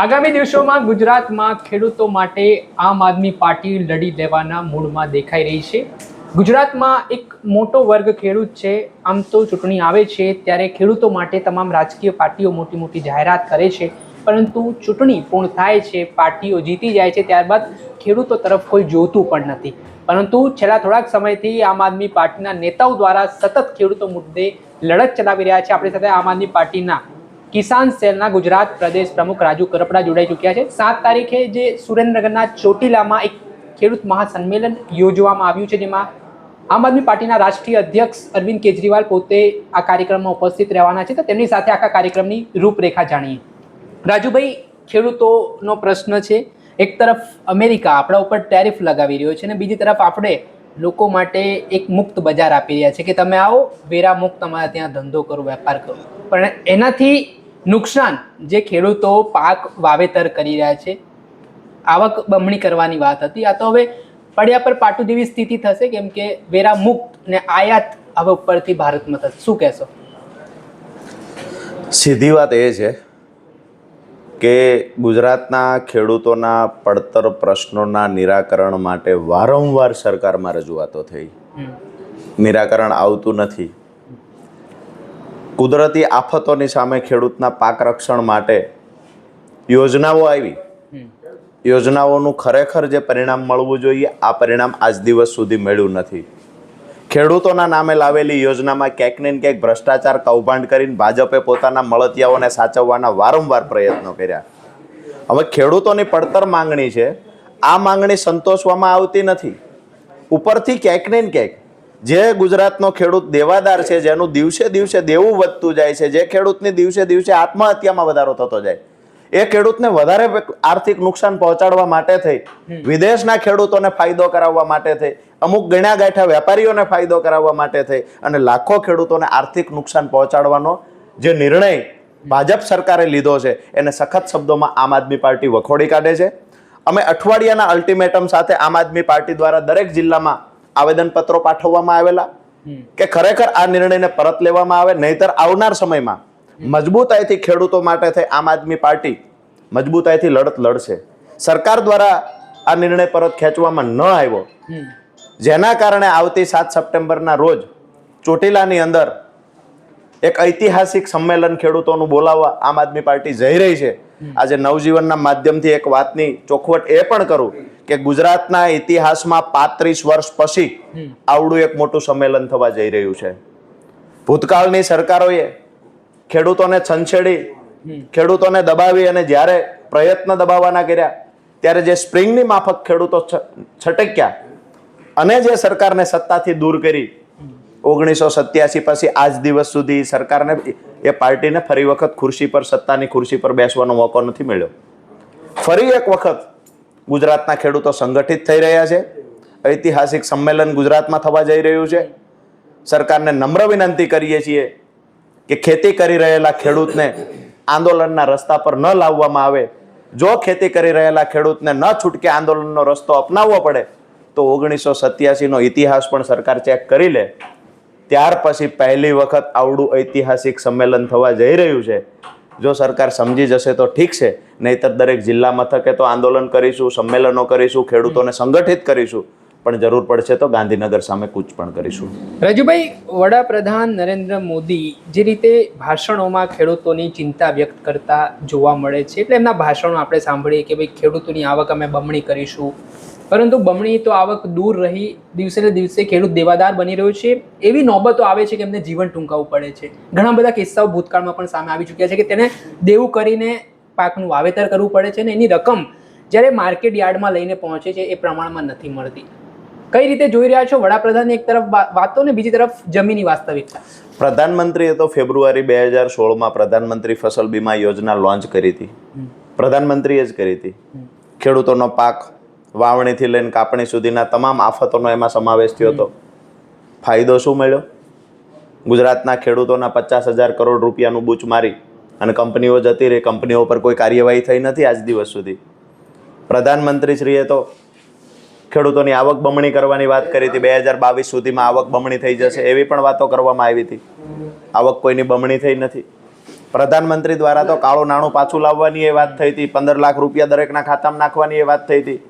આગામી દિવસોમાં ગુજરાતમાં ખેડૂતો માટે આમ આદમી પાર્ટી લડી લેવાના મૂડમાં દેખાઈ રહી છે. ગુજરાતમાં એક મોટો વર્ગ ખેડૂત છે. આમ તો ચૂંટણી આવે છે, ત્યારે ખેડૂતો માટે તમામ રાજકીય પાર્ટીઓ મોટી મોટી જાહેરાત કરે છે. પરંતુ ચૂંટણી પૂર્ણ થાય છે, પાર્ટીઓ જીતી જાય છે, ત્યારબાદ ખેડૂતો તરફ કોઈ જોતું પણ નથી. પરંતુ છેલ્લા થોડાક સમયથી આમ આદમી પાર્ટીના નેતાઓ દ્વારા સતત ખેડૂતો મુદ્દે લડત ચલાવી રહ્યા છે. આપણી સાથે આમ આદમી પાર્ટીના કિસાન સેલના ગુજરાત પ્રદેશ પ્રમુખ રાજુ કરપડા જોડાઈ ચૂક્યા છે. સાત તારીખે જે સુરેન્દ્રનગરના ચોટીલામાં એક ખેડૂત મહાસંમેલન યોજવામાં આવ્યું છે, જેમાં આમ આદમી પાર્ટીના રાષ્ટ્રીય અધ્યક્ષ અરવિંદ કેજરીવાલ પોતે આ કાર્યક્રમમાં ઉપસ્થિત રહેવાના છે. તો તેમની સાથે આખા કાર્યક્રમની રૂપરેખા જાણીએ. રાજુભાઈ, ખેડૂતોનો પ્રશ્ન છે, એક તરફ અમેરિકા આપણા ઉપર ટેરિફ લગાવી રહ્યો છે અને બીજી તરફ આપણે લોકો માટે એક મુક્ત બજાર આપી રહ્યા છે કે તમે આવો વેરા મુક્ત તમારે ત્યાં ધંધો કરો, વેપાર કરો. પણ એનાથી નુકસાન જે ખેડૂતો પાક વાવેતર કરી રહ્યા છે આવક બમણી કરવાની વાત હતી. આ તો હવે પડ્યા પર પાટું જેવી સ્થિતિ થશે કેમ કે વેરા મુક્ત ને આયાત હવે ઉપરથી ભારતમાં થશે. શું કહેશો? સીધી વાત એ છે કે ગુજરાતના ખેડૂતોના પડતર પ્રશ્નોના નિરાકરણ માટે વારંવાર સરકારમાં રજૂઆતો થઈ. નિરાકરણ આવતું નથી. કુદરતી આફતોની સામે ખેડૂતના પાક રક્ષણ માટે યોજનાઓ આવી. યોજનાઓનું ખરેખર જે પરિણામ મળવું જોઈએ આ પરિણામ આજ દિવસ સુધી મળ્યું નથી. ખેડૂતોના નામે લાવેલી યોજનામાં ક્યાંક ને ક્યાંક ભ્રષ્ટાચાર કૌભાંડ કરીને ભાજપે પોતાના મળતિયાઓને સાચવવાના વારંવાર પ્રયત્નો કર્યા. હવે ખેડૂતોની પડતર માંગણી છે આ માંગણી સંતોષવામાં આવતી નથી. ઉપરથી ક્યાંક ને ક્યાંક જે ગુજરાતનો ખેડૂત દેવાદાર છે જેનું દિવસે દિવસે દેવું વધતું જાય છે જે ખેડૂતની દિવસે દિવસે આત્મહત્યામાં વધારો થતો જાય એ ખેડૂતને વધારે આર્થિક નુકસાન પહોંચાડવા માટે થઈ વિદેશના ખેડૂતોને ફાયદો કરાવવા માટે થઈ અમુક ગણ્યા ગાંઠા વેપારીઓને ફાયદો કરાવવા માટે થઈ અને લાખો ખેડૂતોને આર્થિક નુકસાન પહોંચાડવાનો જે નિર્ણય ભાજપ સરકારે લીધો છે એને સખત શબ્દોમાં આમ આદમી પાર્ટી વખોડી કાઢે છે. અમે અઠવાડિયાના અલ્ટિમેટમ સાથે આમ આદમી પાર્ટી દ્વારા દરેક જિલ્લામાં આવેદનપત્રો પાઠવવામાં આવેલા? કે ખરેખર આ નિર્ણયને પરત લેવામાં આવે? નહીતર આવનાર સમયમાં મજબૂતાઈથી ખેડૂતો માટે થઈ આમ આદમી પાર્ટી મજબૂતાઈથી લડત લડશે. સરકાર દ્વારા આ નિર્ણય પરત ખેંચવામાં ન આવ્યો. જેના કારણે આવતી સાત સપ્ટેમ્બરના રોજ ચોટીલાની અંદર એક ઐતિહાસિક સંમેલન ખેડૂતોનું બોલાવવા આમ આદમી પાર્ટી જઈ રહી છે. આજે નવજીવનના માધ્યમથી એક વાતની ચોખવટ એ પણ કરું કે ગુજરાતના ઇતિહાસમાં પાંત્રીસ વર્ષ પછી આવડું એક મોટું સંમેલન થવા જઈ રહ્યું છે. ભૂતકાળની સરકારોએ ખેડૂતોને છંછેડી ખેડૂતોને દબાવી અને જ્યારે પ્રયત્ન દબાવવાના કર્યા ત્યારે જે સ્પ્રિંગની માફક ખેડૂતો છટક્યા અને જે સરકારને સત્તાથી દૂર કરી ઓગણીસો સત્યાસી પછી આજ દિવસ સુધી સરકારને એ પાર્ટીને ફરી વખત ખુરશી પર સત્તાની ખુરશી પર બેસવાનો મોકો નથી મળ્યો. ફરી એક વખત ગુજરાતના ખેડૂતો સંગઠિત થઈ રહ્યા છે. ઐતિહાસિક સંમેલન ગુજરાતમાં થવા જઈ રહ્યું છે. સરકારને નમ્ર વિનંતી કરીએ છીએ કે ખેતી કરી રહેલા ખેડૂતને આંદોલનના રસ્તા પર ન લાવવામાં આવે. જો ખેતી કરી રહેલા ખેડૂતને ન છૂટકે આંદોલનનો રસ્તો અપનાવવો પડે, તો ઓગણીસો સત્યાસીનો ઇતિહાસ પણ સરકાર ચેક કરી લે. ત્યાર પછી પહેલી વખત આવડું ઐતિહાસિક સંમેલન થવા જઈ રહ્યું છે. જો સરકાર સમજી જશે તો ઠીક છે. નહીતર દરેક જિલ્લા મથકે તો આંદોલન કરીશું, સંમેલનો કરીશું, ખેડૂતોને સંગઠિત કરીશું. પણ જરૂર પડશે તો ગાંધીનગર સામે કૂચ પણ કરીશું. રાજુભાઈ, વડાપ્રધાન નરેન્દ્ર મોદી જે રીતે ભાષણોમાં ખેડૂતોની ચિંતા વ્યક્ત કરતા જોવા મળે છે, એટલે એમના ભાષણો આપણે સાંભળીએ કે ભાઈ ખેડૂતોની આવક અમે બમણી કરીશું. પરંતુ બમણી તો આવક દૂર રહી દિવસે ને દિવસે ખેડૂત દેવાદાર બની રહ્યો છે. એવી નોબતો આવે છે કે એમને જીવન ટૂંકાવવું પડે છે. ઘણા બધા કિસ્સાઓ ભૂતકાળમાં પણ સામે આવી ચૂક્યા છે કે તેને દેવું કરીને પાકનું વાવેતર કરવું પડે છે ને એની રકમ જ્યારે માર્કેટ યાર્ડમાં લઈને પહોંચે છે એ પ્રમાણમાં નથી મળતી. કઈ રીતે જોઈ રહ્યા છો? વડાપ્રધાનની એક તરફ વાતો ને બીજી તરફ જમીની વાસ્તવિકતા. પ્રધાનમંત્રીએ તો ફેબ્રુઆરી બે હજાર સોળમાં પ્રધાનમંત્રી ફસલ બીમા યોજના લોન્ચ કરી હતી. પ્રધાનમંત્રીએ જ કરી હતી. ખેડૂતોનો પાક વાવણીથી લઈને કાપણી સુધીના તમામ આફતોનો એમાં સમાવેશ થયો હતો. ફાયદો શું મળ્યો? ગુજરાતના ખેડૂતોના પચાસ હજાર કરોડ રૂપિયાનું બૂચ મારી અને કંપનીઓ જતી રહી. કંપનીઓ પર કોઈ કાર્યવાહી થઈ નથી આજ દિવસ સુધી. પ્રધાનમંત્રીશ્રીએ તો ખેડૂતોની આવક બમણી કરવાની વાત કરી હતી. બે હજાર બાવીસ સુધીમાં આવક બમણી થઈ જશે એવી પણ વાતો કરવામાં આવી હતી. આવક કોઈની બમણી થઈ નથી. પ્રધાનમંત્રી દ્વારા તો કાળું નાણું પાછું લાવવાની એ વાત થઈ હતી. પંદર લાખ રૂપિયા દરેકના ખાતામાં નાખવાની એ વાત થઈ હતી.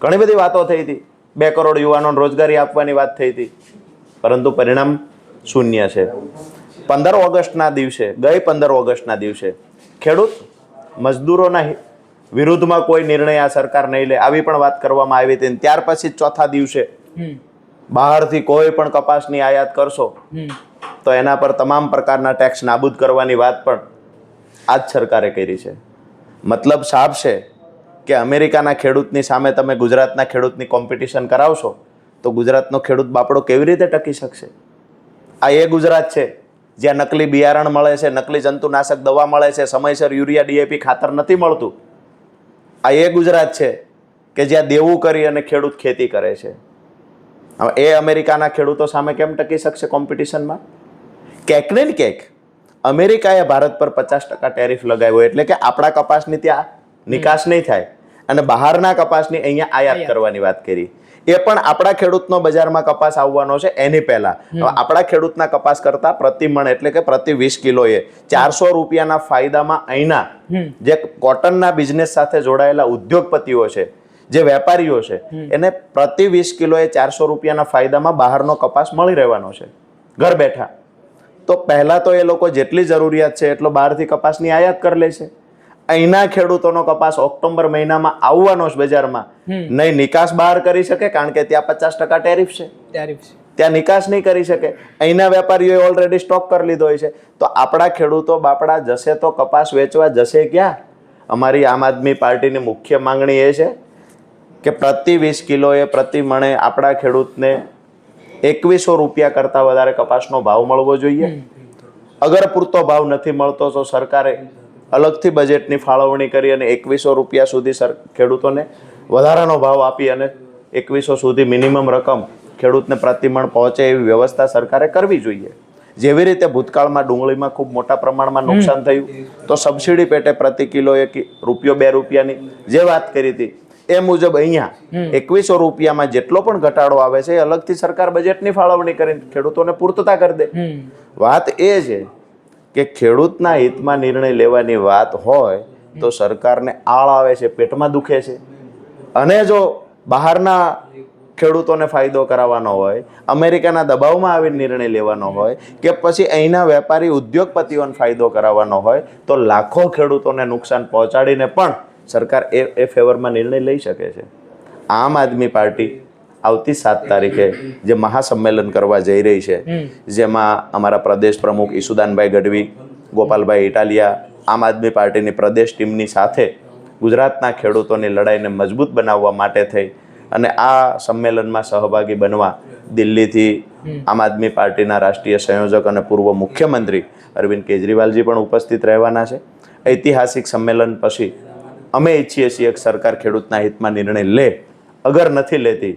ઘણી બધી વાતો થઈ હતી. બે કરોડ યુવાનોને રોજગારી આપવાની વાત થઈ હતી. પરંતુ પરિણામ શૂન્ય છે. પંદર ઓગસ્ટના દિવસે ગઈ પંદર ઓગસ્ટના દિવસે ખેડૂત મજદૂરોના વિરુદ્ધમાં કોઈ નિર્ણય આ સરકાર નહીં લે આવી પણ વાત કરવામાં આવી હતી ત્યાર પછી ચોથા દિવસે બહારથી કોઈ પણ કપાસની આયાત કરશો તો એના પર તમામ પ્રકારના ટેક્સ નાબૂદ કરવાની વાત પણ આ જ સરકારે કરી છે. મતલબ સાફ છે કે અમેરિકાના ખેડૂતની સામે તમે ગુજરાતના ખેડૂતની કોમ્પિટિશન કરાવશો, તો ગુજરાતનો ખેડૂત બાપડો કેવી રીતે ટકી શકશે? આ એ ગુજરાત છે, જ્યાં નકલી બિયારણ મળે છે, નકલી જંતુનાશક દવા મળે છે, સમયસર યુરિયા, ડીએપી ખાતર નથી મળતું. આ એ ગુજરાત છે, કે જ્યાં દેવું કરી અને ખેડૂત ખેતી કરે છે. હવે એ અમેરિકાના ખેડૂતો સામે કેમ ટકી શકશે કોમ્પિટિશનમાં ક્યાંક ને ક્યાંક અમેરિકાએ ભારત પર પચાસ ટકા ટેરિફ લગાવ્યો, એટલે કે આપણા કપાસની ત્યાં નિકાસ નહીં થાય. અને બહારના કપાસની અહીંયા આયાત. કરવાની વાત કરી. એ પણ આપણા ખેડૂતનો બજારમાં કપાસ આવવાનો છે એની પહેલા. આપણા ખેડૂતના કપાસ કરતા પ્રતિ મણ એટલે કે પ્રતિ વીસ કિલોએ ચારસો રૂપિયાના ફાયદામાં અહીંના જે કોટનના બિઝનેસ સાથે જોડાયેલા ઉદ્યોગપતિઓ છે જે વેપારીઓ છે એને પ્રતિ વીસ કિલોએ ચારસો રૂપિયાના ફાયદામાં બહારનો કપાસ મળી રહેવાનો છે. ઘર બેઠા. તો પહેલા તો એ લોકો જેટલી જરૂરિયાત છે એટલો બહારથી કપાસની આયાત કરી લે છે. અહીંના ખેડૂતોનો કપાસ ઓક્ટોબર મહિનામાં આવવાનો છે બજારમાં. નહીં નિકાસ બહાર કરી શકે કારણ કે ત્યાં પચાસ ટકા ટેરિફ છે. ત્યાં નિકાસ નહીં કરી શકે. અહીંના વેપારીઓએ ઓલરેડી સ્ટોક કરી લીધો હોય છે. તો આપણા ખેડૂતો બાપડા જશે તો કપાસ વેચવા જશે ક્યાં? અમારી આમ આદમી પાર્ટીની મુખ્ય માંગણી એ છે કે પ્રતિ વીસ કિલોએ પ્રતિ મણે આપણા ખેડૂતને એકવીસો રૂપિયા કરતાં વધારે કપાસનો ભાવ મળવો જોઈએ. અગર પૂરતો ભાવ નથી મળતો તો સરકારે અલગથી બજેટની ફાળવણી કરી અને એકવીસો રૂપિયા સુધી સર ખેડૂતોને વધારાનો ભાવ આપી અને એકવીસો સુધી મિનિમમ રકમ ખેડૂતને પ્રતિમણ પહોંચે એવી વ્યવસ્થા સરકારે કરવી જોઈએ. જેવી રીતે ભૂતકાળમાં ડુંગળીમાં ખૂબ મોટા પ્રમાણમાં નુકસાન થયું તો સબસિડી પેટે પ્રતિ કિલો એક રૂપિયો બે રૂપિયાની જે વાત કરી હતી એ મુજબ અહીંયા એકવીસો રૂપિયામાં જેટલો પણ ઘટાડો આવે છે એ અલગથી સરકાર બજેટની ફાળવણી કરીને ખેડૂતોને પૂર્તતા કરી દે. વાત એ છે કે ખેડૂતના હિતમાં નિર્ણય લેવાની વાત હોય તો સરકારને આળ આવે છે, પેટમાં દુખે છે. અને જો બહારના ખેડૂતોને ફાયદો કરાવવાનો હોય, અમેરિકાના દબાવમાં આવીને નિર્ણય લેવાનો હોય કે પછી અહીંના વેપારી ઉદ્યોગપતિઓને ફાયદો કરાવવાનો હોય, તો લાખો ખેડૂતોને નુકસાન પહોંચાડીને પણ સરકાર એ એ ફેવરમાં નિર્ણય લઈ શકે છે. આમ આદમી પાર્ટી આવતી સાત તારીખે જે મહાસંમેલન કરવા જઈ રહી છે જેમાં અમારા પ્રદેશ પ્રમુખ ઈસુદાનભાઈ ગઢવી ગોપાલભાઈ ઇટાલિયા આમ આદમી પાર્ટીની પ્રદેશ ટીમની સાથે ગુજરાતના ખેડૂતોની લડાઈને મજબૂત બનાવવા માટે થઈ અને આ સંમેલનમાં સહભાગી બનવા દિલ્હીથી આમ આદમી પાર્ટીના રાષ્ટ્રીય સંયોજક અને પૂર્વ મુખ્યમંત્રી અરવિંદ કેજરીવાલજી પણ ઉપસ્થિત રહેવાના છે. ઐતિહાસિક સંમેલન પછી અમે ઈચ્છીએ છીએ એક સરકાર ખેડૂતના હિતમાં નિર્ણય લે અગર નથી લેતી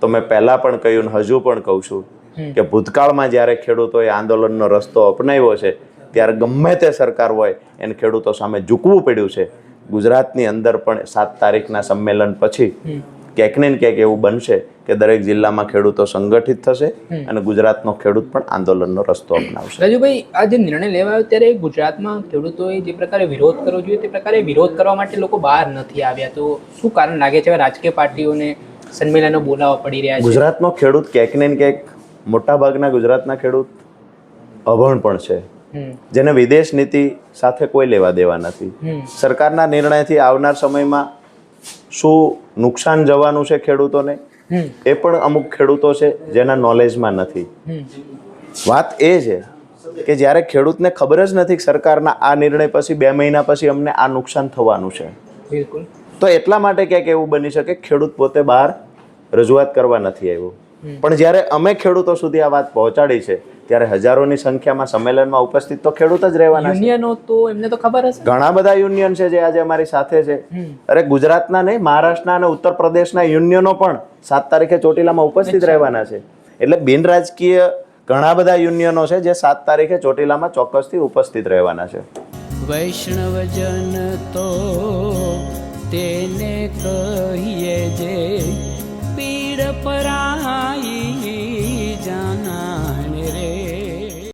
તો મેં પહેલા પણ કહ્યું ને હજુ પણ કહું છું કે ભૂતકાળમાં જ્યારે ખેડૂતોએ આંદોલનનો રસ્તો અપનાવ્યો છે ત્યારે ગમે તે સરકાર હોય એને ખેડૂતો સામે ઝૂકવું પડ્યું છે. ગુજરાતની અંદર પણ સાત તારીખના સંમેલન પછી ક્યાંક ને ક્યાંક એવું બનશે કે દરેક જિલ્લામાં ખેડૂતો સંગઠિત થશે અને ગુજરાતનો ખેડૂત પણ આંદોલનનો રસ્તો અપનાવશે. રાજુભાઈ આ જે નિર્ણય લેવાયો ત્યારે ગુજરાતમાં ખેડૂતોએ જે પ્રકારે વિરોધ કરવો જોઈએ તે પ્રકારે વિરોધ કરવા માટે લોકો બહાર નથી આવ્યા. તો શું કારણ લાગે છે? રાજકીય પાર્ટીઓને સંમેલનો બોલાવવા પડી રહ્યા છે. ગુજરાતનો ખેડૂત ક્યાંક ને ક્યાંક મોટાભાગના ગુજરાતના ખેડૂત અભણ પણ છે. જેને વિદેશ નીતિ સાથે કોઈ લેવા દેવા નથી. સરકારના નિર્ણયથી આવનાર સમયમાં શું નુકસાન જવાનું છે ખેડૂતોને? એ પણ અમુક ખેડૂતો છે જેના નોલેજમાં નથી. વાત એ છે કે જ્યારે ખેડૂતને ખબર જ નથી સરકારના આ નિર્ણય પછી બે મહિના પછી અમને આ નુકસાન થવાનું છે. બિલકુલ. તો એટલા માટે ક્યાંક એવું બની શકે ખેડૂત પોતે બહાર રજૂઆત કરવા નથી આવ્યો. પણ જ્યારે અમે ખેડૂતો સુધી આ વાત પહોંચાડી છે ત્યારે હજારોની સંખ્યામાં સંમેલનમાં ઉપસ્થિત તો ખેડૂત જ રહેવાના યુનિયનો તો એમને તો ખબર હશે. ઘણા બધા યુનિયન છે જે આજે અમારી સાથે છે. અરે ગુજરાતના નહીં મહારાષ્ટ્રના અને ઉત્તર પ્રદેશના યુનિયનો પણ સાત તારીખે ચોટીલામાં ઉપસ્થિત રહેવાના છે. એટલે બિન રાજકીય ઘણા બધા યુનિયનો છે જે સાત તારીખે ચોટીલામાં ચોક્કસથી ઉપસ્થિત રહેવાના છે. વૈષ્ણવજન તો તેને કહીએ જે પરાઈ